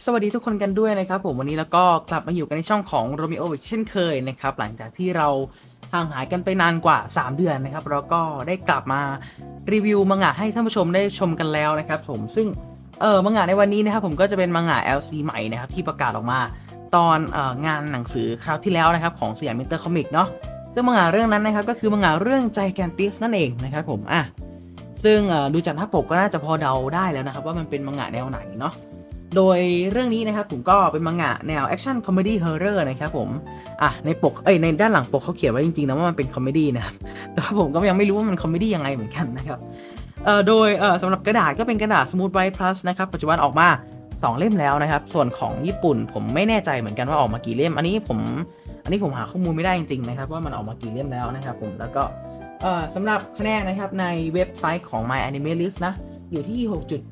สวัสดีทุกคนกันด้วยนะครับผมวันนี้แล้วก็กลับมาอยู่กันในช่องของโรมิโออีกเช่นเคยนะครับหลังจากที่เราห่างหายกันไปนานกว่า 3 เดือนนะครับเราก็ได้กลับมารีวิวมังงะให้ท่านผู้ชมได้ชมกันแล้วนะครับผมซึ่งเออมังงะในวันนี้นะครับผมก็จะเป็นมังงะ LC ใหม่นะครับที่ประกาศออกมาตอนอองานหนังสือคราวที่แล้วนะครับของสยามมินเตอร์คอมิกเนาะซึ่งมังงะเรื่องนั้นนะครับก็คือมังงะเรื่องใจแกนติสนั่นเองนะครับผมอะซึ่งดูจากหน้าปกก็น่าจะพอเดาได้แล้วนะครับว่ามันเป็นมังงะแนวไหนเนาะ โดยเรื่องนี้นะครับผมก็เป็นมังงะแนวแอคชั่นคอมเมดี้เฮอร์เรอร์นะครับผมอะในปกเอ้ยในด้านหลังปกเขาเขียนไว้จริงๆนะว่ามันเป็นคอมเมดี้นะครับแต่ว่าผมก็ยังไม่รู้ว่ามันคอมเมดี้ยังไงเหมือนกันนะครับเอ่อโดยเอ่อสำหรับกระดาษก็เป็นกระดาษ Smooth White Plus นะครับปัจจุบันออกมา 2 เล่มแล้วนะครับ ส่วนของญี่ปุ่นผมไม่แน่ใจเหมือนกันว่าออกมากี่เล่ม อันนี้ผมอันนี้ผมหาข้อมูลไม่ได้จริงๆนะครับว่ามันออกมากี่เล่มแล้วนะครับผมแล้วก็เอ่อสำหรับคะแนนนะครับในเว็บไซต์ของ My Anime List นะอยู่ที่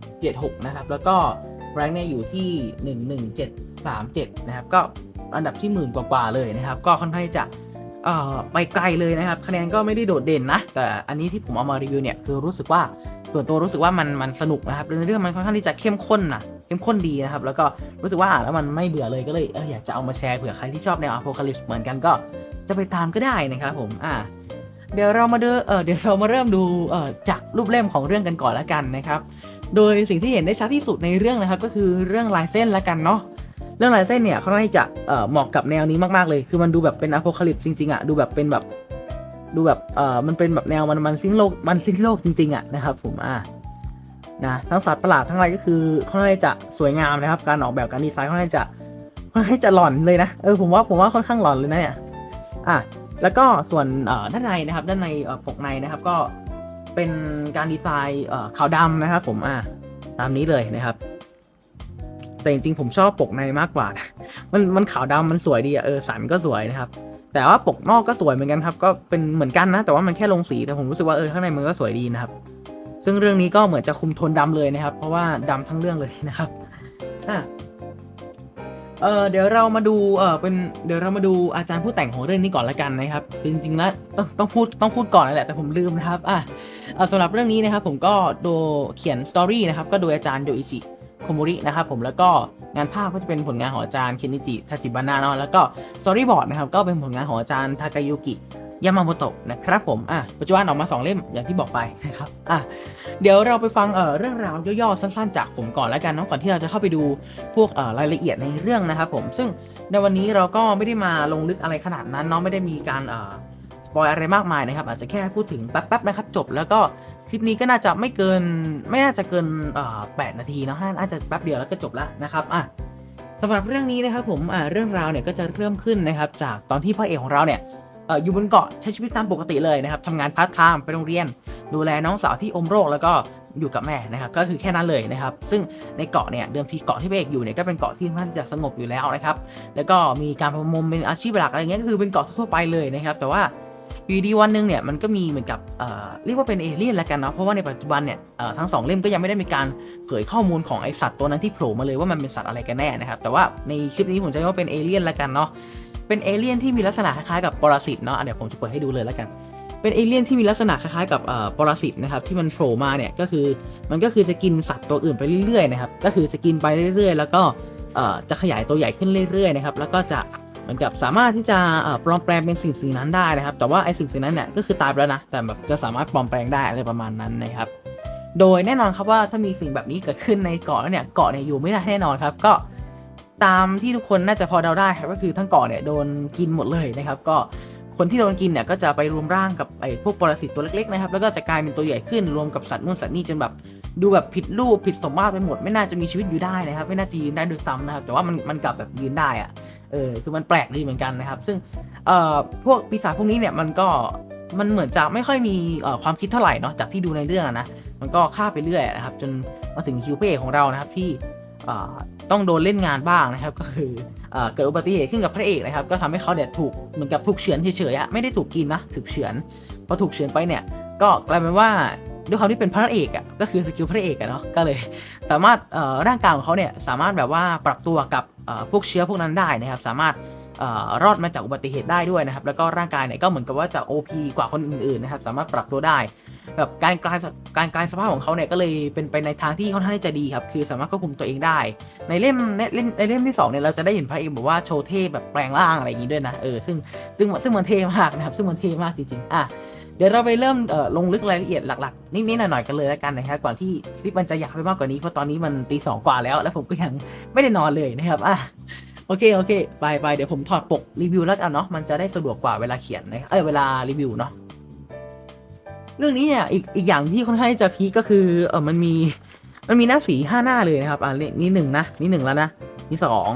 6.76 นะครับแล้วก็ แรงเนี่ยอยู่ที่ 11737 นะครับ ก็อันดับที่หมื่นกว่าๆเลยนะครับ ก็ค่อนข้างจะเอ่อไปไกลเลยนะครับ คะแนนก็ไม่ได้โดดเด่นนะ แต่อันนี้ที่ผมเอามารีวิวเนี่ยคือรู้สึกว่าส่วนตัวรู้สึกว่ามันมันสนุกนะครับเรื่องมันค่อนข้างที่จะเข้มข้นนะเข้มข้นดีนะครับ แล้วก็รู้สึกว่าอ่านแล้วมันไม่เบื่อเลยก็เลยเอออยากจะเอามาแชร์เผื่อใครที่ชอบแนวอโพคาลิปส์เหมือนกันก็จะไปตามก็ได้นะครับผมอ่าเดี๋ยวเรามาดูเออเดี๋ยวเรามาเริ่มดูเออจากรูปเล่มของเรื่องกันก่อนละกันนะครับ โดยสิ่งที่เห็นได้ชัดที่สุดในเรื่องนะครับก็คือเรื่องลายเส้นละกันเนาะเรื่องลายเส้นเนี่ยเขาน่าจะเอ่อเหมาะกับแนวนี้มากๆเลย คือมันดูแบบเป็นอโพคาลิปจริงๆอะดูแบบเป็นแบบดูแบบเออมันเป็นแบบแนวมันมันสิ้นโลกมันสิ้นโลกจริงๆอะนะครับผมอะนะทั้งสัตว์ประหลาดทั้งอะไรก็คือค่อนข้างจะสวยงามนะครับ การออกแบบการดีไซน์ค่อนข้างจะค่อนข้างจะหลอนเลยนะเออผมว่าผมว่าค่อนข้างหลอนเลยนะเนี่ยอะแล้วก็ส่วนด้านในนะครับด้านในปกในนะครับ ก็ เป็นการดีไซน์เอ่อขาวดำนะครับผมอ่าตามนี้เลยนะครับ แต่จริงๆผมชอบปกในมากกว่า มันมันขาวดำมันสวยดีอะเออสันก็สวยนะครับ แต่ว่าปกนอกก็สวยเหมือนกันครับ ก็เป็นเหมือนกันนะ แต่ว่ามันแค่ลงสีแต่ผมรู้สึกว่าเออข้างในมันก็สวยดีนะครับ ซึ่งเรื่องนี้ก็เหมือนจะคุมโทนดำเลยนะครับ เพราะว่าดำทั้งเรื่องเลยนะครับอะ เออเดี๋ยวเรามาดูเออเป็นเดี๋ยวเรามาดูอาจารย์ผู้แต่งของเรื่องนี้ก่อนละกันนะครับจริงๆแล้วต้องต้องพูดต้องพูดก่อนแหละแต่ผมลืมนะครับอะเออสำหรับเรื่องนี้นะครับผมก็โดเขียนสตอรี่นะครับก็โดยอาจารย์โยอิชิโคโมรินะครับผมแล้วก็งานภาพก็จะเป็นผลงานของอาจารย์เคนนิจิทาจิบานะเนาะแล้วก็สตอรี่บอร์ดนะครับก็เป็นผลงานของอาจารย์ทากายุกิ ยามาโมโตะนะครับผมอะปัจจุบันออกมาสองเล่มอย่างที่บอกไปนะครับอะเดี๋ยวเราไปฟังเอ่อเรื่องราวย่อๆสั้นๆ จากผมก่อนแล้วกันเนาะก่อนที่เราจะเข้าไปดูพวกเอ่อรายละเอียดในเรื่องนะครับผมซึ่งในวันนี้เราก็ไม่ได้มาลงลึกอะไรขนาดนั้นเนาะไม่ได้มีการเอ่อสปอยอะไรมากมายนะครับอาจจะแค่พูดถึงแป๊บๆนะครับจบแล้วก็คลิปนี้ก็น่าจะไม่เกินไม่น่าจะเกินเอ่อแนาทีเนาะน่าจะแป๊บเดียวแล้วก็จบแล้วนะครับอะสำหรับเรื่องนี้นะครับผมอ่าเรื่องราวเนี่ยก็จะเริ่มขึ้นนะครับจากตอนที่พระเอกของเราเนี่ย อยู่บนเกาะใช้ชีวิตตามปกติเลยนะครับทำงานพาร์ทไทม์ไปโรงเรียน ดูแลน้องสาวที่อมโรคแล้วก็อยู่กับแม่นะครับก็คือแค่นั้นเลยนะครับ ซึ่งในเกาะเนี่ยเดิมทีเกาะที่พระเอกอยู่เนี่ยก็เป็นเกาะที่ค่อนข้างจะสงบอยู่แล้วนะครับ แล้วก็มีการประมงเป็นอาชีพหลักอะไรเงี้ยก็คือเป็นเกาะทั่วไปเลยนะครับ แต่ว่าอยู่ดีวันหนึ่งเนี่ยมันก็มีเหมือนกับเอ่อเรียกว่าเป็นเอเลี่ยนล้วกันเนาะเพราะว่าในปัจจุบันเนี่ยทั้งสองเล่มก็ยังไม่ได้มีการเผยข้อมูลของไอสัตว์ตัวนั้นที่โผล่มาเลยว่ามันเป็นสัตว์อะไรกันแน่นะครับแต่ว่าในคลิปนี้ผมจะเรียกว่าเป็นเอเลี่ยนล้วกันเนาะ เป็นเอเลี่ยนที่มีลักษณะคล้ายๆกับปรสิตเนาะอะเดี๋ยวผมจะเปิดให้ดูเลยแล้วกัน เป็นเอเลี่ยนที่มีลักษณะคล้ายๆกับเอ่อปรสิตนะครับที่มันโผล่มาเนี่ยก็คือมันก็คือจะกินสัตว์ตัวอื่นไปเรื่อยๆนะครับก็คือจะกินไปเรื่อยๆ แล้วก็เอ่อจะขยายตัวใหญ่ขึ้นเรื่อยๆนะครับแล้วก็จะเหมือนกับสามารถที่จะเอ่อปลอมแปลงเป็นสิ่งสิ่งนั้นได้นะครับ แต่ว่าไอ้สิ่งสิ่งนั้นเนี่ยก็คือตายไปแล้วนะแต่แบบจะสามารถปลอมแปลงได้อะไรประมาณนั้นนะครับโดยแน่นอนครับว่าถ้ามีสิ่งแบบนี้เกิดขึ้นในเกาะแล้วเนี่ยเกาะเนี่ยอยู่ไม่ได้แน่นอนครับ ก็ ตามที่ทุกคนน่าจะพอเดาได้ครับก็คือทั้งเกาะเนี่ยโดนกินหมดเลยนะครับ ก็คนที่โดนกินเนี่ยก็จะไปรวมร่างกับไอ้พวกปรสิตตัวเล็กๆนะครับแล้วก็จะกลายเป็นตัวใหญ่ขึ้นรวมกับสัตว์นู่นสัตว์นี่จนแบบดูแบบผิดรูปผิดสมมาตรไปหมด ไม่น่าจะมีชีวิตอยู่ได้นะครับ ไม่น่าจะยืนได้ด้วยซ้ำนะครับ แต่ว่ามันมันกลับแบบยืนได้อะเออคือมันแปลกดีเหมือนกันนะครับ ซึ่งเอ่อพวกปีศาจพวกนี้เนี่ยมันก็มันเหมือนจะไม่ค่อยมีเอ่อความคิดเท่าไหร่เนาะจากที่ดูในเรื่องนะมันก็ฆ่าไปเรื่อยนะครับจนมาถึงคิวเพเอกของเรานะครับที่ ต้องโดนเล่นงานบ้างนะครับก็คือเอ่อเกิดอุบัติเหตุขึ้นกับพระเอกนะครับก็ทำให้เขาเนี่ยถูกเหมือนกับถูกเฉือนเฉยๆไม่ได้ถูกกินนะถูกเฉือนพอถูกเฉือนไปเนี่ยก็กลายเป็นว่าด้วยความที่เป็นพระเอกอะก็คือสกิลพระเอกอะเนาะก็เลยสามารถร่างกายของเขาเนี่ยสามารถแบบว่าปรับตัวกับพวกเชื้อพวกนั้นได้นะครับ สามารถ รอดมาจากอุบัติเหตุได้ด้วยนะครับ แล้วก็ร่างกายเนี่ยก็เหมือนกับว่าจะ OP กว่าคนอื่นๆนะครับ สามารถปรับตัวได้แบบการกลายการกลายสภาพของเขาเนี่ยก็เลยเป็นไปในทางที่ค่อนข้างที่จะดีครับ คือสามารถควบคุมตัวเองได้ ในเล่มในเล่มในเล่มที่สองเนี่ยเราจะได้เห็นพระเอกแบบว่าโชว์เท่แบบแปลงร่างอะไรอย่างนี้ด้วยนะ เออ ซึ่งซึ่งซึ่งมันเท่มากนะครับ ซึ่งมันเท่มากจริงๆ อะ เดี๋ยวเราไปเริ่มลงลึกรายละเอียดหลักๆ นิดๆหน่อยๆกันเลยแล้วกันนะครับ ก่อนที่คลิปมันจะอยาวไปมากกว่านี้ เพราะตอนนี้มันตีสองกว่าแล้ว แล้วผมก็ยังไม่ได้นอนเลยนะครับ อะ โอเค โอเค ไปไปเดี๋ยวผมถอดปกรีวิวแล้วกันเนาะ มันจะได้สะดวกกว่าเวลาเขียนนะ เออเวลารีวิวเนาะ เรื่องนี้เนี่ย อีกอีกอย่างที่ค่อนข้างจะพีคก็คือ เออมันมี มันมีหน้าสีห้าหน้าเลยนะครับ อะนี่หนึ่งนะ นี่หนึ่งแล้วนะ นี่สอง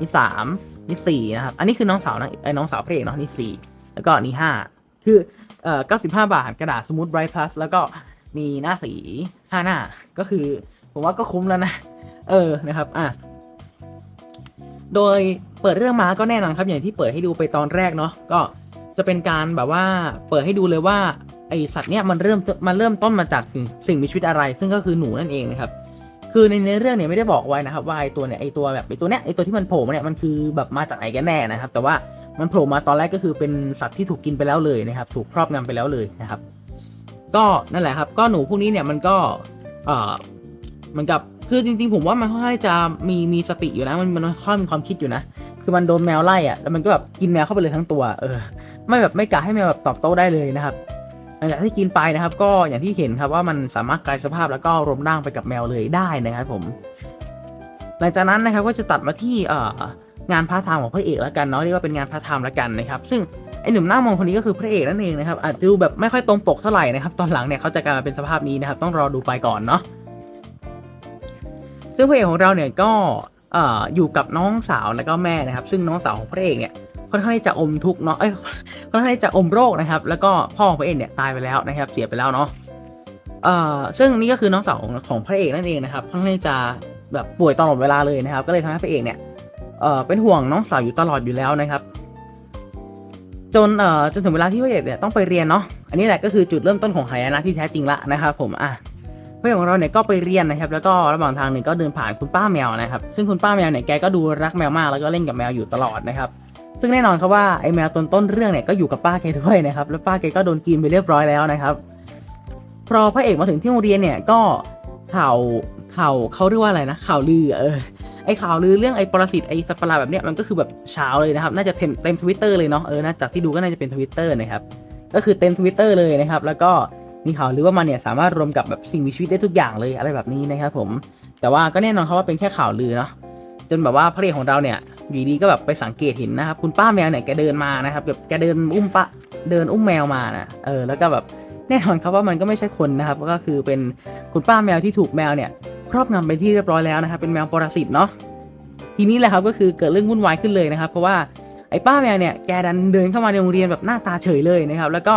นี่สาม นี่สี่นะครับ อันนี้คือน้องสาวนะไอ้น้องสาวพระเอกเนาะ นี่สี่ แล้วก็นี่ห้า คือ เอ่อ95บห้าบาทกระดาษสมูทไบรท์พลัส แล้วก็มีหน้าสี5หน้า ก็คือ ผมว่าก็คุ้มแล้วนะ เออ นะครับ อะ โดยเปิดเรื่องมาก็แน่นอนครับ อย่างที่เปิดให้ดูไปตอนแรกเนาะก็จะเป็นการแบบว่าเปิดให้ดูเลยว่าไอสัตว์เนี้ยมันเริ่มมันเริ่มต้นมาจากสิ่งสิ่งมีชีวิตอะไร ซึ่งก็คือหนูนั่นเองนะครับคือในเนื้อเรื่องเนี่ยไม่ได้บอกไว้นะครับว่าไอตัวเนี่ยไอตัวแบบไอตัวเนี้ยไอตัวที่มันโผล่มาเนี่ยมันคือแบบมาจากไหนกันแน่นะครับ แต่ว่ามันโผล่มาตอนแรกก็คือเป็นสัตว์ที่ถูกกินไปแล้วเลยนะครับ ถูกครอบงำไปแล้วเลยนะครับ ก็นั่นแหละครับ ก็หนูพวกนี้เนี่ยมันก็เอ่อเหมือนกับ คือจริงๆผมว่ามันค่อนข้างจะมีมีสติอยู่นะ มันมันค่อนมีความคิดอยู่นะ คือมันโดนแมวไล่อะแล้วมันก็แบบกินแมวเข้าไปเลยทั้งตัว เออ ไม่แบบไม่กะให้แมวแบบตอบโต้ได้เลยนะครับหลังจากที่กินไปนะครับ ก็อย่างที่เห็นครับว่ามันสามารถกลายสภาพแล้วก็รวมร่างไปกับแมวเลยได้นะครับผม หลังจากนั้นนะครับก็จะตัดมาที่เอ่องานพาร์ทไทม์ของพระเอกแล้วกันเนาะเรียกว่าเป็นงานพาร์ทไทม์แล้วกันนะครับ ซึ่งไอหนุ่มหน้ามองคนนี้ก็คือพระเอกนั่นเองนะครับอาจจะดูแบบไม่ค่อยตรงปกเท่าไหร่นะครับ ตอนหลังเนี่ยเขาจะกลายมาเป็นสภาพนี้นะครับ ต้องรอดูไปก่อนเนาะ ซึ่งพระเอกของเราเนี่ยก็เอ่อยู่กับน้องสาวแล้วก็แม่นะครับ ซึ่งน้องสาวของพระเอกเนี่ยค่อนข้างที่จะอมทุกเนาะเอ้ยค่อนข้างที่จะอมโรคนะครับ แล้วก็พ่อของพระเอกเนี่ยตายไปแล้วนะครับ เสียไปแล้วเนาะเอ่อซึ่งนี่ก็คือน้องสาวของของพระเอกนั่นเองนะครับค่อนข้างที่จะแบบป่วยตลอดเวลาเลยนะครับ ก็เลยทำให้พระเอกเนี่ยเอ่อเป็นห่วงน้องสาวอยู่ตลอดอยู่แล้วนะครับ จนเอ่อจนถึงเวลาที่พระเอกเนี่ยต้องไปเรียนเนาะอันนี้แหละก็คือจุดเริ่มต้นของหายนะที่แท้จริงละนะครับ ผมอะ พระเอกของเราเนี่ยก็ไปเรียนนะครับ แล้วก็ระหว่างทางเนี่ยก็เดินผ่านคุณป้าแมวนะครับ ซึ่งคุณป้าแมวเนี่ยแกก็ดูรักแมวมากแล้วก็เล่นกับแมวอยู่ตลอดนะครับ ซึ่งแน่นอนครับว่าไอ้แมวตนต้นเรื่องเนี่ยก็อยู่กับป้าแกด้วยนะครับ แล้วป้าแกก็โดนกินไปเรียบร้อยแล้วนะครับพอพระเอกมาถึงที่โรงเรียนเนี่ยก็ข่าวข่าวเขาเรียกว่าอะไรนะข่าวลือเออไอข่าวลือเรื่องไอปรสิตไอสัตว์ประหลาดแบบเนี้ยมันก็คือแบบเช้าเลยนะครับ น่าจะเต็มเต็มทวิตเตอร์เลยเนาะเออนะจากที่ดูก็น่าจะเป็นทวิตเตอร์นะครับก็คือเต็มทวิตเตอร์เลยนะครับ แล้วก็ มีข่าวลือว่ามันเนี่ยสามารถรวมกับแบบสิ่งมีชีวิตได้ทุกอย่างเลยอะไรแบบนี้นะครับผม แต่ว่าก็แน่นอนครับว่าเป็นแค่ข่าวลือเนาะจนแบบว่าพระเอกของเราเนี่ยอยู่ดีก็แบบไปสังเกตเห็นนะครับคุณป้าแมวเนี่ยแกเดินมานะครับแบบแกเดินอุ้มปะเดินอุ้มแมวมานะเออแล้วก็แบบแน่นอนครับว่ามันก็ไม่ใช่คนนะครับก็คือเป็นคุณป้าแมวที่ถูกแมวเนี่ยครอบงำเป็นที่เรียบร้อยแล้วนะครับเป็นแมวปรสิตเนาะทีนี้แหละครับก็คือเกิดเรื่องวุ่นวายขึ้นเลยนะครับ เพราะว่าไอ้ป้าแมวเนี่ยแกดันเดินเข้ามาในโรงเรียนแบบหน้าตาเฉยเลยนะครับแล้วก็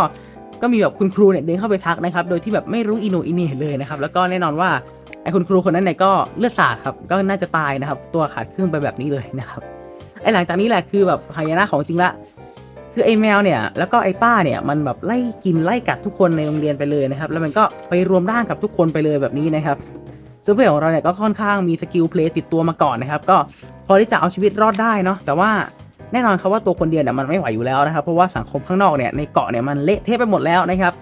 ก็มีแบบคุณครูเนี่ยเดินเข้าไปทักนะครับ โดยที่แบบไม่รู้อินโนอินเน่เลยนะครับ แล้วก็แน่นอนว่าไอ้คุณครูคนนั้นเนี่ยก็เลือดสาดครับ ก็น่าจะตายนะครับ ตัวขาดครึ่งไปแบบนี้เลยนะครับ ไอ้หลังจากนี้แหละคือแบบหายนะของจริงละคือไอ้แมวเนี่ยแล้วก็ไอ้ป้าเนี่ยมันแบบไล่กินไล่กัดทุกคนในโรงเรียนไปเลยนะครับ แล้วมันก็ไปรวมร่างกับทุกคนไปเลยแบบนี้นะครับซึ่งเพื่อนของเราเนี่ยก็ค่อนข้างมีสกิลเพลย์ติดตัวมาก่อนนะครับ ก็พอที่จะเอาชีวิตรอดได้เนาะแต่ว่า แน่นอนครับว่าตัวคนเดียวเนี่ยมันไม่ไหวอยู่แล้วนะครับ เพราะว่าสังคมข้างนอกเนี่ยในเกาะเนี่ยมันเละเทะไปหมดแล้วนะครับ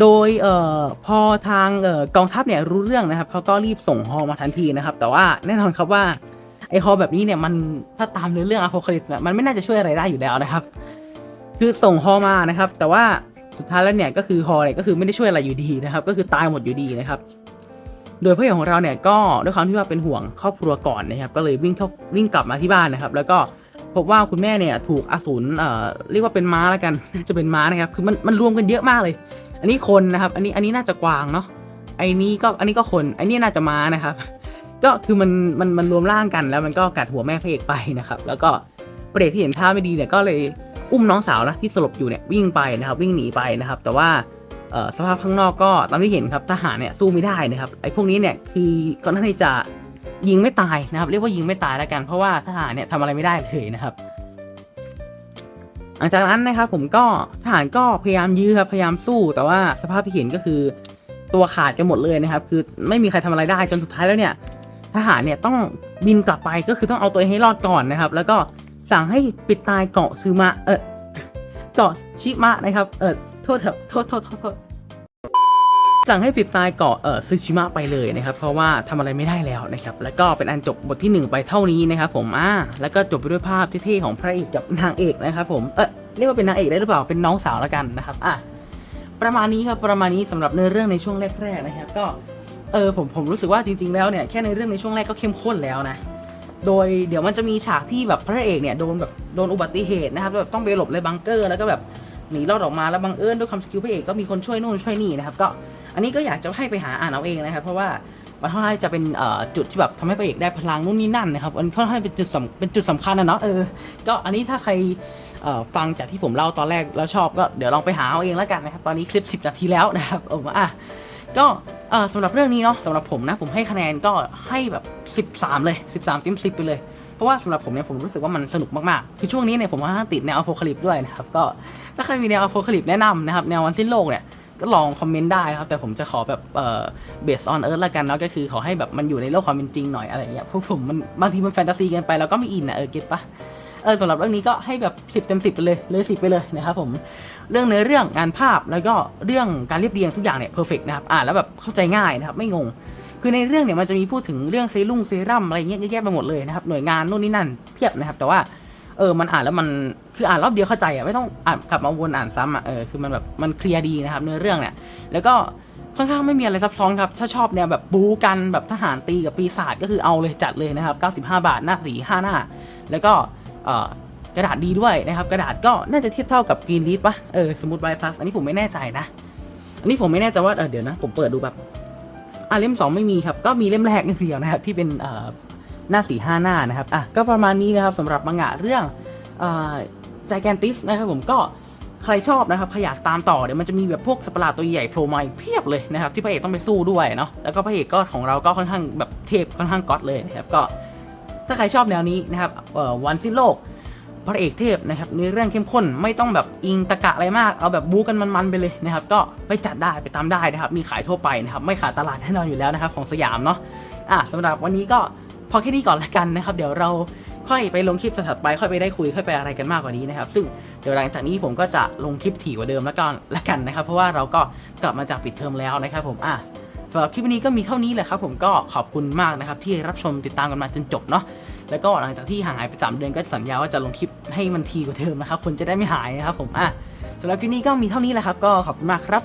โดยเอ่อพอทางเอ่อกองทัพเนี่ยรู้เรื่องนะครับเขาก็รีบส่งฮอมาทันทีนะครับ แต่ว่าแน่นอนครับว่าไอฮอแบบนี้เนี่ยมันถ้าตามเนื้อเรื่องอะโพคลิปส์มันไม่น่าจะช่วยอะไรได้อยู่แล้วนะครับ คือส่งฮอมานะครับ แต่ว่าสุดท้ายแล้วเนี่ยก็คือฮอเนี่ยก็คือไม่ได้ช่วยอะไรอยู่ดีนะครับ ก็คือตายหมดอยู่ดีนะครับโดยพ่อใหญ่ของเราเนี่ยก็ด้วยความที่ว่าเป็นห่วงครอบครัวก่อนนะครับ ก็เลยวิ่งเข้าวิ่งกลับมาที่บ้านนะครับ แล้วก็ พบว่าคุณแม่เนี่ยถูกอสูรเอ่อเรียกว่าเป็นม้าแล้วกันน่าจะเป็นม้านะครับคือมันมันรวมกันเยอะมากเลย อันนี้คนนะครับ อันนี้อันนี้น่าจะกวางเนาะไอ้นี้ก็อันนี้ก็คนไอ้นี่น่าจะม้านะครับ ก็คือมันมันมันรวมร่างกันแล้วมันก็กัดหัวแม่พระเอกไปนะครับ แล้วก็พระเอกที่เห็นท่าไม่ดีเนี่ยก็เลยอุ้มน้องสาวนะที่สลบอยู่เนี่ยวิ่งไปนะครับวิ่งหนีไปนะครับ แต่ว่าสภาพข้างนอกก็ตามที่เห็นครับทหารเนี่ยสู้ไม่ได้นะครับไอ้พวกนี้เนี่ยคือก่อนหน้าที่จะ ยิงไม่ตายนะครับ เรียกว่ายิงไม่ตายแล้วกัน เพราะว่าทหารเนี่ยทำอะไรไม่ได้เลยนะครับหลังจากนั้นนะครับผมก็ทหารก็พยายามยื้อครับพยายามสู้แต่ว่าสภาพที่เห็นก็คือตัวขาดกันหมดเลยนะครับ คือไม่มีใครทำอะไรได้จนสุดท้ายแล้วเนี่ย ทหารเนี่ยต้องบินกลับไปก็คือต้องเอาตัวเองให้รอดก่อนนะครับ แล้วก็สั่งให้ปิดตายเกาะซึมะเออเกาะชิมะนะครับเออโทษเถอะโทษโทษโทษโทษ สั่งให้ปิดตายเกาะเออซึชิมะไปเลยนะครับเพราะว่าทำอะไรไม่ได้แล้วนะครับแล้วก็เป็นอันจบบทที่หนึ่งไปเท่านี้นะครับผมอ่าแล้วก็จบไปด้วยภาพเท่ๆของพระเอกกับนางเอกนะครับผมเออเรียกว่าเป็นนางเอกได้หรือเปล่าเป็นน้องสาวแล้วกันนะครับอะประมาณนี้ครับประมาณนี้สำหรับเนื้อเรื่องในช่วงแรกๆนะครับก็เออผมผมรู้สึกว่าจริง ๆ แล้วเนี่ยแค่ในเรื่องในช่วงแรกก็เข้มข้นแล้วนะโดยเดี๋ยวมันจะมีฉากที่แบบพระเอกเนี่ยโดนแบบโดนอุบัติเหตุนะครับแบบต้องไปหลบในบังเกอร์แล้วก็แบบ หนีรอดออกมาแล้วบังเอิญด้วยความสกิลพระเอกก็มีคนช่วยนู่นช่วยนี่นะครับก็อันนี้ก็อยากจะให้ไปหาอ่านเอาเองนะครับ เพราะว่ามันค่อนข้างจะเป็นจุดที่แบบทำให้พระเอกได้พลังนู่นนี่นั่นนะครับมันค่อนข้างเป็นจุดสำเป็นจุดสำคัญนะเนาะเออก็อันนี้ถ้าใครฟังจากที่ผมเล่าตอนแรกแล้วชอบก็เดี๋ยวลองไปหาเอาเองแล้วกันนะครับตอนนี้คลิป 10 นาทีแล้วนะครับผมอะก็สำหรับเรื่องนี้เนาะสำหรับผมนะผมให้คะแนนก็ให้แบบ 13 เลย 13เต็ม10 ไปเลย เพราะว่าสำหรับผมเนี่ยผมรู้สึกว่ามันสนุกมากๆ คือช่วงนี้เนี่ยผมว่าติดแนวอโพคาลิปด้วยนะครับก็ถ้าใครมีแนวอโพคาลิปแนะนำนะครับแนววันสิ้นโลกเนี่ยก็ลองคอมเมนต์ได้ครับ แต่ผมจะขอแบบเอ่อเบสออนเอิร์ธละกันเนาะก็คือขอให้แบบมันอยู่ในโลกความเป็นจริงหน่อยอะไรเงี้ยเพราะผมมันบางทีมันแฟนตาซีเกินไปแล้วก็ไม่อินนะเออเก็ตปะเออสำหรับเรื่องนี้ก็ให้แบบ 10เต็ม10 ไปเลยเลย 10 ไปเลยนะครับผมเรื่องเนื้อเรื่องงานภาพแล้วก็เรื่องการเรียบเรียงทุกอย่างเนี่ยเพอร์เฟกนะครับอ่านแล้วแบบเข้าใจง่ายนะครับไม่งง คือในเรื่องเนี่ยมันจะมีพูดถึงเรื่องเซรุ่งเซรั่มอะไรเงี้ยเยอะแยะไปหมดเลยนะครับหน่วยงานนู่นนี่นั่นเพียบนะครับ แต่ว่าเออมันอ่านแล้วมันคืออ่านรอบเดียวเข้าใจอะไม่ต้องอ่านกลับมาวนอ่านซ้ำอะเออคือมันแบบมันเคลียร์ดีนะครับเนื้อเรื่องเนี่ยแล้วก็ค่อนข้างไม่มีอะไรซับซ้อนครับ ถ้าชอบแนวแบบบู๊กันแบบทหารตีกับปีศาจก็คือเอาเลยจัดเลยนะครับ 95 บาทหน้าสี5หน้า แล้วก็เออกระดาษดีด้วยนะครับ กระดาษก็น่าจะเทียบเท่ากับกรีนลีดปะเออสมุดไบพลัสอันนี้ผมไม่แน่ใจนะ อันนี้ผมไม่แน่ใจว่าเออเดี๋ยวนะ ผมเปิดดูแบบ อะเล่มสองไม่มีครับ ก็มีเล่มแรกนี่เดียวนะครับที่เป็นหน้าสีห้าหน้านะครับอะก็ประมาณนี้นะครับสำหรับมังงะเรื่องเอ่อใจแกนติสนะครับผมก็ใครชอบนะครับใครอยากตามต่อเดี๋ยวมันจะมีแบบพวกสัตว์ประหลาดตัวใหญ่โผล่มาอีกเพียบเลยนะครับที่พระเอกต้องไปสู้ด้วยเนาะแล้วก็พระเอกก็ของเราก็ค่อนข้างแบบเทพค่อนข้างก๊อตเลยนะครับก็ถ้าใครชอบแนวนี้นะครับวันสิ้นโลก พระเอกเทพนะครับเนื้อเรื่องเข้มข้นไม่ต้องแบบอิงตะกะอะไรมากเอาแบบบู๊กันมันๆไปเลยนะครับก็ไปจัดได้ไปตามได้นะครับมีขายทั่วไปนะครับไม่ขาดตลาดแน่นอนอยู่แล้วนะครับของสยามเนาะอะสำหรับวันนี้ก็พอแค่นี้ก่อนละกันนะครับ เดี๋ยวเราค่อยไปลงคลิปถัดไปค่อยไปได้คุยค่อยไปอะไรกันมากกว่านี้นะครับ ซึ่งเดี๋ยวหลังจากนี้ผมก็จะลงคลิปถี่กว่าเดิมแล้วกันละกันนะครับ เพราะว่าเราก็กลับมาจากปิดเทอมแล้วนะครับ ผมอะสำหรับคลิปนี้ก็มีเท่านี้แหละครับ ผมก็ขอบคุณมากนะครับที่รับชมติดตามกันมาจนจบเนาะ แล้วก็หลังจากที่ห่างหายไป 3 เดือนก็สัญญาว่าจะลงคลิปให้มันทีกว่าเดิมนะครับคนจะได้ไม่หายนะครับผมอะสำหรับคลิปนี้ก็มีเท่านี้แหละครับ ก็ขอบคุณมากครับ